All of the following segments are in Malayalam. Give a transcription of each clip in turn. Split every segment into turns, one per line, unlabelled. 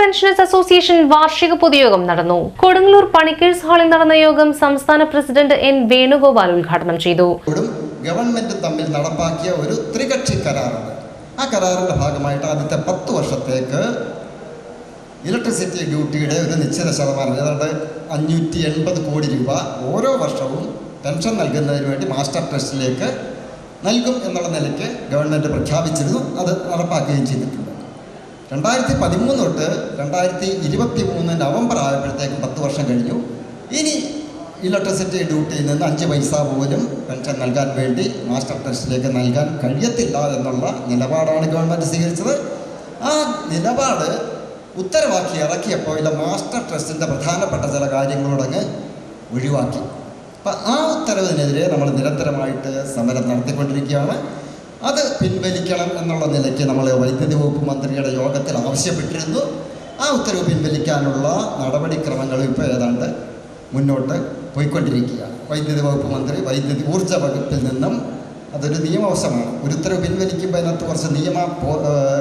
പെൻഷനേഴ്സ് അസോസിയേഷൻ വാർഷിക പൊതുയോഗം നടന്നു. കൊടുങ്ങല്ലൂർ പണിക്കേഴ്സ് ഹാളിൽ നടന്ന യോഗം സംസ്ഥാന പ്രസിഡന്റ് എൻ വേണുഗോപാൽ ഉദ്ഘാടനം ചെയ്തു.
ഗവൺമെന്റ് തമ്മിൽ നടപ്പാക്കിയ ഒരു ത്രികക്ഷി കരാറുണ്ട്. ആ കരാറിന്റെ ഭാഗമായിട്ട് ആദ്യത്തെ പത്ത് വർഷത്തേക്ക് ഇലക്ട്രിസിറ്റി ഡ്യൂട്ടിയുടെ ഒരു നിശ്ചിത ശതമാനം ഏതാണ്ട് അഞ്ഞൂറ്റി എൺപത് കോടി രൂപ ഓരോ വർഷവും പെൻഷൻ നൽകുന്നതിന് വേണ്ടി മാസ്റ്റർ ട്രസ്റ്റിലേക്ക് നൽകും എന്നുള്ള നിലയ്ക്ക് ഗവൺമെന്റ് പ്രഖ്യാപിച്ചിരുന്നു. അത് നടപ്പാക്കുകയും ചെയ്തിട്ടുണ്ട്. രണ്ടായിരത്തി പതിമൂന്ന് തൊട്ട് രണ്ടായിരത്തി ഇരുപത്തി മൂന്ന് നവംബർ ആയപ്പോഴത്തേക്കും പത്ത് വർഷം കഴിഞ്ഞു. ഇനി ഇലക്ട്രിസിറ്റി ഡ്യൂട്ടിയിൽ നിന്ന് അഞ്ച് പൈസ പോലും പെൻഷൻ നൽകാൻ വേണ്ടി മാസ്റ്റർ ട്രസ്റ്റിലേക്ക് നൽകാൻ കഴിയത്തില്ല എന്നുള്ള നിലപാടാണ് ഗവൺമെന്റ് സ്വീകരിച്ചത്. ആ നിലപാട് ഉത്തരവാക്കി ഇറക്കിയപ്പോൾ ഇല്ല മാസ്റ്റർ ട്രസ്റ്റിന്റെ പ്രധാനപ്പെട്ട ചില കാര്യങ്ങളോടങ്ങ് ഒഴിവാക്കി. അപ്പം ആ ഉത്തരവിനെതിരെ നമ്മൾ നിരന്തരമായിട്ട് സമരം നടത്തിക്കൊണ്ടിരിക്കുകയാണ്. അത് പിൻവലിക്കണം എന്നുള്ള നിലയ്ക്ക് നമ്മൾ വൈദ്യുതി വകുപ്പ് മന്ത്രിയുടെ യോഗത്തിൽ ആവശ്യപ്പെട്ടിരുന്നു. ആ ഉത്തരവ് പിൻവലിക്കാനുള്ള നടപടിക്രമങ്ങൾ ഇപ്പോൾ ഏതാണ്ട് മുന്നോട്ട് പോയിക്കൊണ്ടിരിക്കുകയാണ്. വൈദ്യുതി വകുപ്പ് മന്ത്രി വൈദ്യുതി ഊർജ വകുപ്പിൽ നിന്നും അതൊരു നിയമവശമാണ്. ഒരു ഉത്തരവ് പിൻവലിക്കുമ്പോൾ അതിനകത്ത് കുറച്ച് നിയമ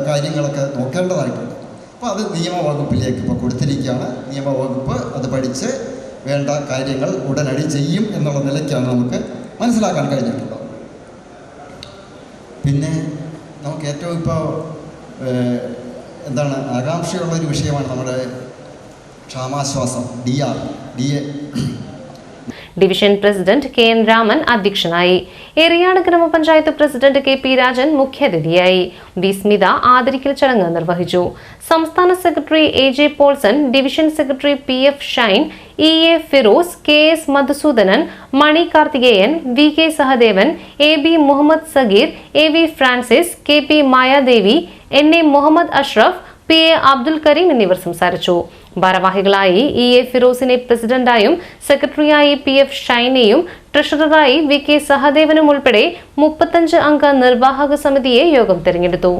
കാര്യങ്ങളൊക്കെ നോക്കേണ്ടതായിട്ടുണ്ട്. അപ്പോൾ അത് നിയമവകുപ്പിലേക്ക് ഇപ്പോൾ കൊടുത്തിരിക്കുകയാണ്. നിയമവകുപ്പ് അത് പഠിച്ച് വേണ്ട കാര്യങ്ങൾ ഉടനടി ചെയ്യും എന്നുള്ള നിലയ്ക്കാണ് നമുക്ക് മനസ്സിലാക്കാൻ കഴിഞ്ഞിട്ടുള്ളത്. പിന്നെ നമുക്ക് ഏറ്റവും ഇപ്പോൾ എന്താണ് ആകാംക്ഷയുള്ള ഒരു വിഷയമാണ് നമ്മുടെ ക്ഷാമാശ്വാസം D R D A.
Division president K N Raman അധ്യക്ഷനായി. എറിയാട് ഗ്രാമപഞ്ചായത്ത് പ്രസിഡന്റ് കെ പി രാജൻ മുഖ്യാതിഥിയായി. വി സ്മിത ആദരിക്കൽ ചടങ്ങ് നിർവഹിച്ചു. സംസ്ഥാന secretary A J Paulson division secretary P F Shine E A Firoz K S Madhusoodanan Mani Karthikeyan V K Sahadevan A B Muhammed Sageer A V Francis K P Mayadevi N A Muhammed Ashraf P A Abdul Kareem എന്നിവർ സംസാരിച്ചു. ഭാരവാഹികളായി ഇ എ ഫിറോസിനെ പ്രസിഡന്റായും സെക്രട്ടറിയായി പി എഫ് ഷൈനെയും ട്രഷററായി വി കെ സഹദേവനും ഉൾപ്പെടെ മുപ്പത്തഞ്ച് അംഗ നിർവാഹക സമിതിയെ യോഗം തെരഞ്ഞെടുത്തു.